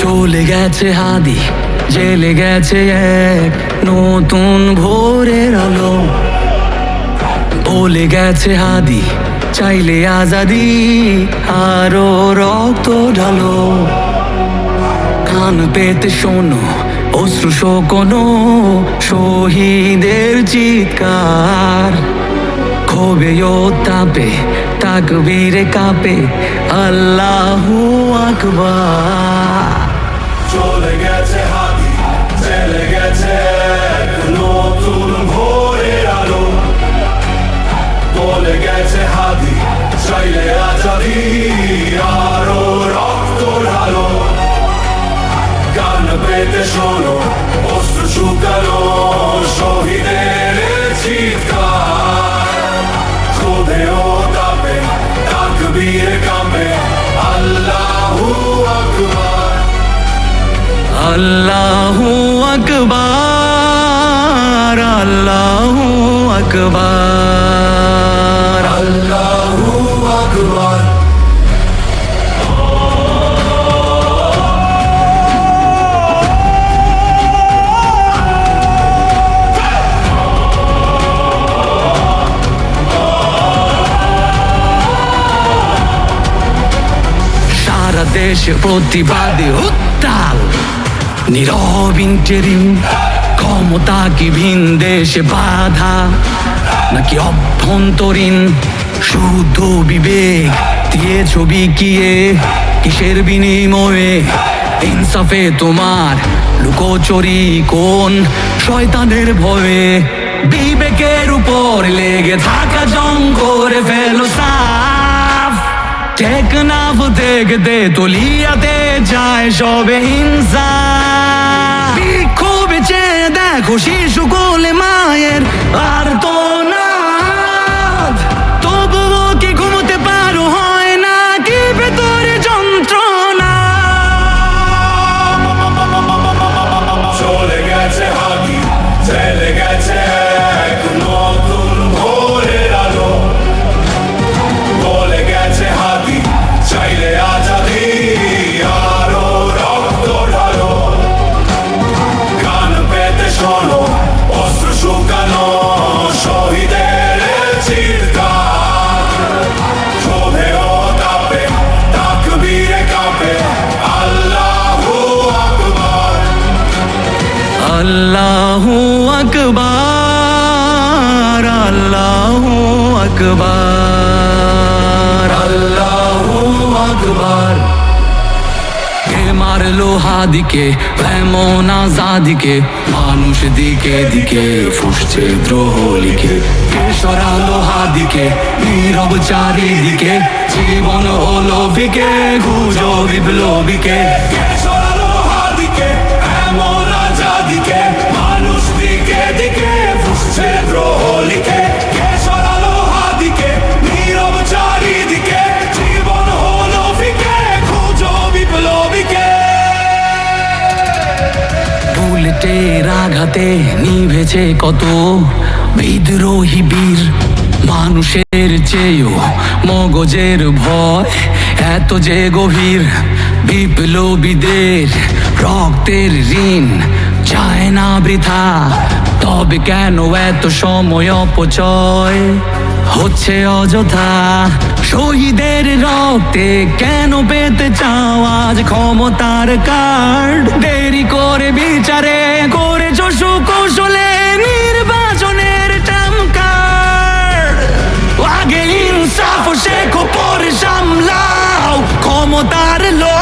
চলে গেছে হাদি, জেলে গেছে এক নতুন ভোরের আলো। বলে গেছে হাদি, চাইলে আজাদি আরও রক্ত ঢালো। কান পেতে শোনো, অশ্রু শোকনো শহীদের চিৎকার। ক্ষোভে ও তাপে, তাকবীরে কাঁপে আল্লাহু আকবার। চলে গেছে হাতি, চলে গেছে নতুন ভোরের আলো। বলে গেছে হাতি, চাইলে আজাদি আরও রক্ত ঢালো গান পেতে শোনো আল্লাহু আকবার আল্লাহু আকবার। আল্লাহু আকবার। সারা দেশে প্রতিবাদী উত্তাল। নীরব ইন্টেরিম ক্ষমতা কি ভিন দেশে বাধা, নাকি অভ্যন্তরীণ শুদ্ধ বিবেক দিয়ে ছবি কিয়ে কিসের বিনিময়ে? ইনসাফে তোমার লুকোচুরি কোন শয়তানের ভয়ে? বিবেকের উপর লেগে থাকা জং করে ফেলো সাফ টেকনাফ দেখতে তলিয়াতে যায় সবে হিংসা। খুব চেয়ে দেখো শিশু কোলে মায়ের আর তো আকবার। আল্লাহু আকবার। মারলো হাদিকে এমন মানুষ দিকে দিকে ফুসছে দ্রোহ লিখে। সরালো হাদিকে নীরব চারিদিকে, জীবন হলো বিকে গুজো বিপ্লবীকে। আঘাতে নিভেছে কত বিদ্রোহী বীর। মানুষের চেয়েও মগজের ভয় এত যে গভীর। বিপ্লবীদের রক্তের ঋণ চায় না বৃথা। তবে কেন এত সময় অপচয়? হচ্ছে অযথা। শহীদের রক্তে কেন পেতে চাও আজ ক্ষমতার কার্ড? দেরি করে বিচারে করেছ সুকৌশলে নির্বাচনের আগে ইনসাফ শেখো পরে সামলাও। ক্ষমতার লোভ